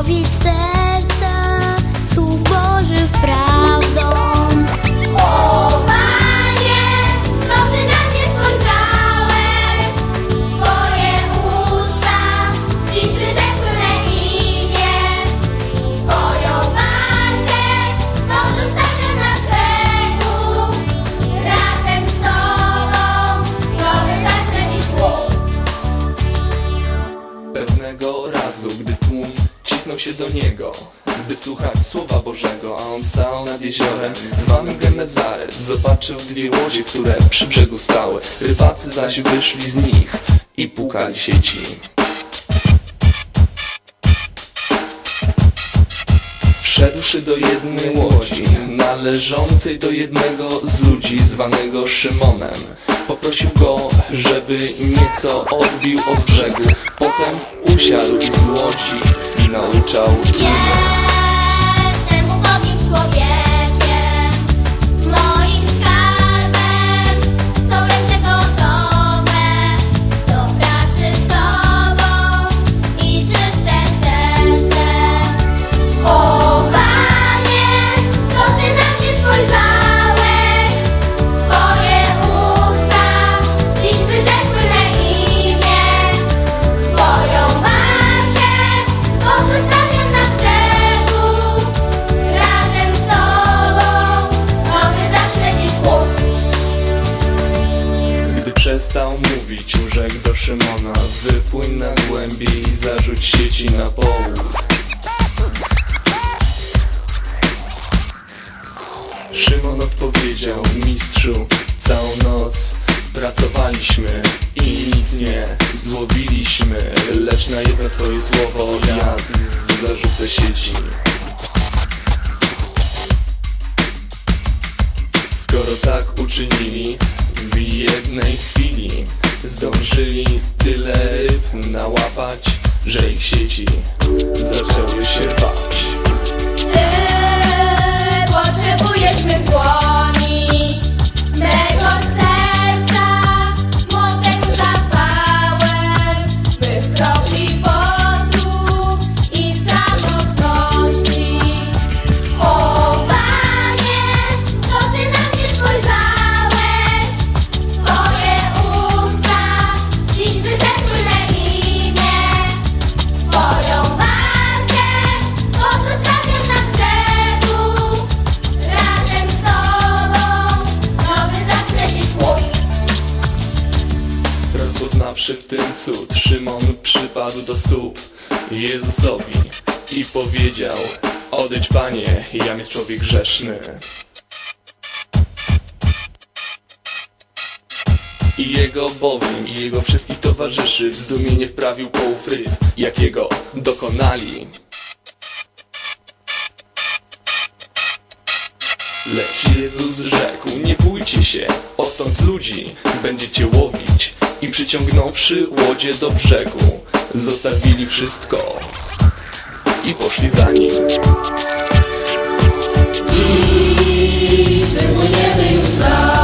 Katowice. Do niego by słuchać słowa Bożego A on stał nad jeziorem zwanym Genezaret. Zobaczył dwie łodzie, które przy brzegu stały. Rybacy zaś wyszli z nich i pukali sieci. Wszedłszy do jednej łodzi, należącej do jednego z ludzi zwanego Szymonem Poprosił go, żeby nieco odbił od brzegu. Potem usiadł z łodzi i przestał mówić, urzekł do Szymona. Wypłyń na głębiej i zarzuć sieci na połów. Szymon odpowiedział, mistrzu, całą noc pracowaliśmy i nic nie złowiliśmy Lecz na jedno twoje słowo ja zarzucę sieci. Skoro tak uczynili w jednej chwili Zdążyli tyle ryb nałapać, że ich sieci zaczęły się rwać przypadł do stóp Jezusowi i powiedział Odejdź Panie, jam jest człowiek grzeszny. I jego bowiem i jego wszystkich towarzyszy w zdumienie wprawił połów ryb, jakiego dokonali. Lecz Jezus rzekł, nie bójcie się, odtąd ludzi będziecie łowić I przyciągnąwszy łodzie do brzegu, Zostawili wszystko i poszli za nim. Dziś wypłyniemy już raz